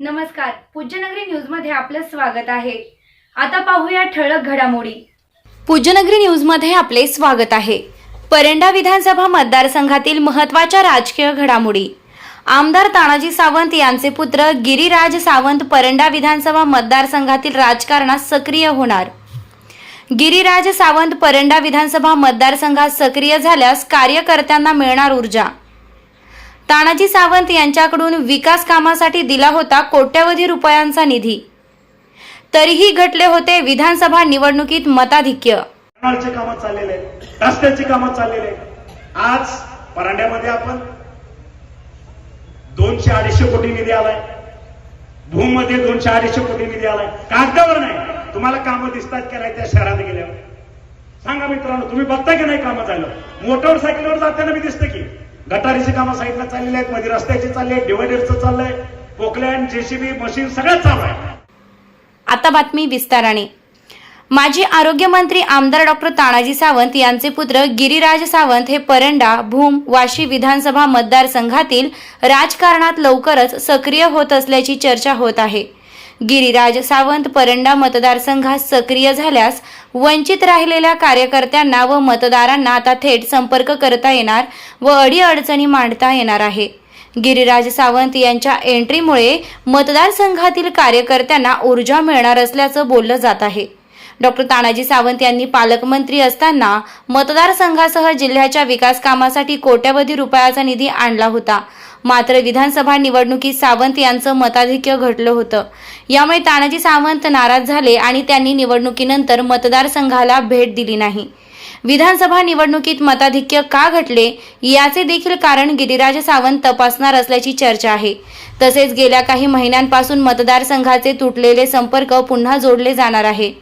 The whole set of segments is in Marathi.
नमस्कार. पूज्यनगरी न्यूजमध्ये आपलं स्वागत आहे. आता पाहूया ठळक घडामोडी. पूज्यनगरी न्यूजमध्ये आपले स्वागत आहे. परंडा विधानसभा मतदारसंघातील महत्त्वाच्या राजकीय घडामोडी. आमदार तानाजी सावंत यांचे पुत्र गिरीराज सावंत परंडा विधानसभा मतदारसंघातील राजकारणात सक्रिय होणार. गिरीराज सावंत परंडा विधानसभा मतदारसंघात सक्रिय झाल्यास कार्यकर्त्यांना मिळणार ऊर्जा. तानाजी सावंत यांच्याकडून विकास कामासाठी दिला होता कोट्यवधी रुपयांचा निधी. तरीही घटले होते विधानसभा निवडणुकीत मताधिक्य. कामं चाललेले रस्त्याची कामं चाललेले आज परांड्यामध्ये आपण दोनशे अडीचशे कोटी निधी आलाय. भूममध्ये दोनशे अडीचशे कोटी निधी आलाय. कागदावर नाही. तुम्हाला कामं दिसतात की नाही त्या शहरात गेल्यावर? सांगा मित्रांनो तुम्ही बघता की नाही कामं झालं मोटरसायकलवर जाताना मी दिसतं की? गटारीची कामं साईडला चाललेली आहेत मध्ये रस्त्याची चालली आहेत डिवायडरचं चाललंय पोकलँड जेसीबी मशीन सगळं चालू आहे. आता बातमी विस्ताराने. माजी आरोग्यमंत्री आमदार डॉक्टर तानाजी सावंत यांचे पुत्र गिरीराज सावंत हे परंडा भूम वाशी विधानसभा मतदारसंघातील राजकारणात लवकरच सक्रिय होत असल्याची चर्चा होत आहे. गिरीराज सावंत परंडा मतदारसंघात सक्रिय झाल्यास वंचित राहिलेल्या कार्यकर्त्यांना व मतदारांना आता थेट संपर्क करता येणार व अडीअडचणी मांडता येणार आहे. गिरिराज सावंत यांच्या एंट्रीमुळे मतदारसंघातील कार्यकर्त्यांना ऊर्जा मिळणार असल्याचं बोललं जात आहे. डॉक्टर तानाजी सावंत यांनी पालकमंत्री असताना मतदारसंघासह जिल्ह्याच्या विकास कामासाठी कोट्यवधी रुपयाचा निधी आणला होता. मात्र विधानसभा निवडणुकीत सावंत यांचं मताधिक्य घटलं होतं. यामुळे तानाजी सावंत नाराज झाले आणि त्यांनी निवडणुकीनंतर मतदारसंघाला भेट दिली नाही. विधानसभा निवडणुकीत मताधिक्य का घटले याचे देखील कारण गिरिराज सावंत तपासणार असल्याची चर्चा आहे. तसेच गेल्या काही महिन्यांपासून मतदारसंघाचे तुटलेले संपर्क पुन्हा जोडले जाणार आहे.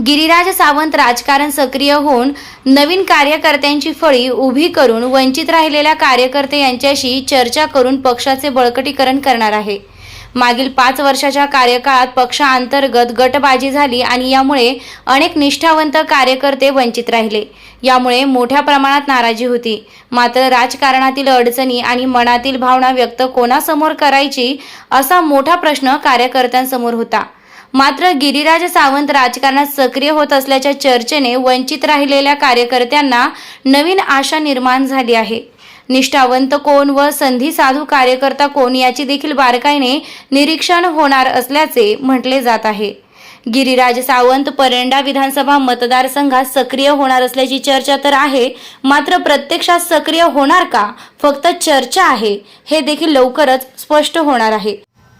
गिरिराज सावंत राजकारण सक्रिय होऊन नवीन कार्यकर्त्यांची फळी उभी करून वंचित राहिलेल्या कार्यकर्ते यांच्याशी चर्चा करून पक्षाचे बळकटीकरण करणार आहे. मागील पाच वर्षाच्या कार्यकाळात पक्षांतर्गत गटबाजी झाली आणि यामुळे अनेक निष्ठावंत कार्यकर्ते वंचित राहिले. यामुळे मोठ्या प्रमाणात नाराजी होती. मात्र राजकारणातील अडचणी आणि मनातील भावना व्यक्त कोणासमोर करायची असा मोठा प्रश्न कार्यकर्त्यांसमोर होता. मात्र गिरिराज सावंत राजकारणात सक्रिय होत असल्याच्या चर्चेने वंचित राहिलेल्या कार्यकर्त्यांना नवीन आशा निर्माण झाली आहे. निष्ठावंत कोण व संधी साधू कार्यकर्ता कोण याची देखील बारकाईने निरीक्षण होणार असल्याचे म्हटले जात आहे. गिरिराज सावंत परंडा विधानसभा मतदारसंघात सक्रिय होणार असल्याची चर्चा तर आहे मात्र प्रत्यक्षात सक्रिय होणार का? फक्त चर्चा आहे हे देखील लवकरच स्पष्ट होणार आहे.